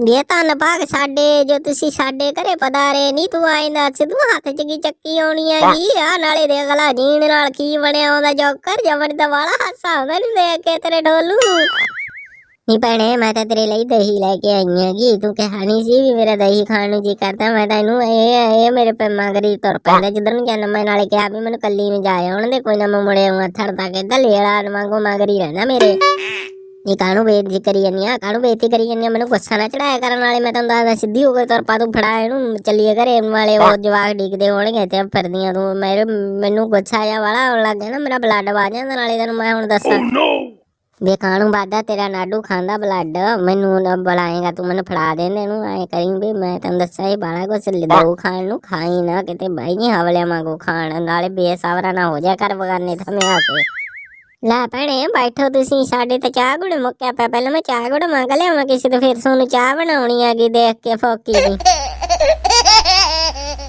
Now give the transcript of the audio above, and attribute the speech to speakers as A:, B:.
A: ਇਹ ਤਾਂ ਭਾਗ ਸਾਡੇ ਜੋ ਤੁਸੀਂ ਸਾਡੇ ਘਰੇ ਪਧਾਰੇ ਨਹੀਂ ਤੂੰ ਆਇੰਦਾ ਸਿੱਧੂ ਹੱਥ ਚ ਕੀ ਚੱਕੀ ਆਉਣੀ ਹੈਗੀ ਆ ਨਾਲੇ ਦੇਖ ਲਾ ਜੀਣ ਨਾਲ ਕੀ ਬਣਿਆ ਉਹਦਾ ਜੋਕਰ ਜਮਨ ਦਾ ਵਾਲਾ ਹਾਸਾ ਆਉਂਦਾ ਨਹੀਂ ਦੇਖ ਕੇ ਤੇਰੇ ਢੋਲੂ। ਨਹੀਂ ਭੈਣੇ ਮੈਂ ਤਾਂ ਤੇਰੇ ਲਈ ਦਹੀਂ ਲੈ ਕੇ ਆਈ ਹੈਗੀ ਤੂੰ ਕਿਹਾ ਨਹੀਂ ਸੀ ਵੀ ਮੇਰਾ ਦਹੀਂ ਖਾਣ ਨੂੰ ਜੀ ਕਰਦਾ ਮੈਂ ਤਾਂ ਇਹਨੂੰ ਇਹ ਇਹ ਮੇਰੇ ਪੇ ਮਗਰੀ ਤੁਰ ਪੈਂਦਾ ਜਿੱਧਰ ਨੂੰ ਜਾਣਾ ਮੈਂ ਨਾਲੇ ਕਿਹਾ ਵੀ ਮੈਨੂੰ ਕੱਲੀ ਨੂੰ ਜਾਏ ਆਉਣ ਦੇ ਕੋਈ ਨਾ ਮੈਂ ਮੁੜੇ ਆਉਂਗਾ ਥੜਦਾ ਕੇ ਦਲੇੜਾ ਵਾਂਗੂ ਮਗਰੀ ਰਹਿਣਾ ਮੇਰੇ। ਨੀ ਕਾਹਨੂੰ ਬੇਇੱਜ਼ਤੀ ਕਰੀ ਜਾਂਦੀ ਆ? ਕਾਹਨੂੰ ਬੇਇੱਜ਼ਤੀ ਕਰੀ ਜਾਂਦੀ ਆ? ਮੈਨੂੰ ਗੁੱਸਾ ਨਾ ਚੜਾਇਆ ਕਰਨ ਵਾਲੇ ਮੈਂ ਤੈਨੂੰ ਦੱਸਦਾ ਸਿੱਧੀ ਹੋ ਕੇ ਤੁਰ ਪਾ ਤੂੰ ਫੜਾ ਇਹਨੂੰ ਚੱਲੀਏ ਘਰੇ ਵਾਲੇ ਉਹ ਜਵਾਕ ਡਿੱਗਦੇ ਹੋਣਗੇ ਤੇ ਫਿਰਦੀਆਂ ਤੂੰ। ਮੇਰੇ ਮੈਨੂੰ ਗੁੱਸਾ ਆ ਵਾਲਾ ਆਉਣ ਲੱਗ ਗਿਆ ਨਾ ਮੇਰਾ ਬਲੱਡ ਵਗ ਜਾਂਦਾ ਨਾਲੇ ਤੈਨੂੰ ਮੈਂ ਹੁਣ ਦੱਸਾਂ। ਵੇ ਕਾਹਨੂੰ ਵਾਦਾ ਤੇਰਾ ਨਾਡੂ ਖਾਂਦਾ ਬਲੱਡ ਮੈਨੂੰ ਨਾ ਬੁਲਾਏਗਾ ਤੂੰ ਮੈਨੂੰ ਫੜਾ ਦੇ ਇਹਨੂੰ। ਐ ਕਰੀ ਵੀ ਮੈਂ ਤੈਨੂੰ ਦੱਸਿਆ ਹੀ ਬਾਲਾ ਕੁਛ ਲਿਦਾਉ ਖਾਣ ਨੂੰ ਖਾਈ ਨਾ ਕਿਤੇ ਬਾਈ ਨਹੀਂ ਹਵਲਿਆਂ ਵਾਂਗੂ ਖਾਣ। ਨਾਲੇ ਬੇਸਵਰਾ ਨਾ ਹੋ ਜਾ ਕਰ ਬਗਾਨੇ ਥਮੇ ਆ ਕੇ। ਲੈ ਭੈਣੇ, ਬੈਠੋ ਤੁਸੀਂ, ਸਾਡੇ ਤੇ ਚਾਹ ਗੁੜ ਮੁੱਕਿਆ ਪਿਆ। ਪਹਿਲਾਂ ਮੈਂ ਚਾਹ ਗੁੜ ਮੰਗ ਲਿਆਵਾਂ, ਕਿਸੇ ਤੋਂ ਫਿਰ ਤੁਹਾਨੂੰ ਚਾਹ ਬਣਾਉਣੀ ਆ ਗਈ ਦੇਖ ਕੇ ਫੋਕੀ ਦੀ।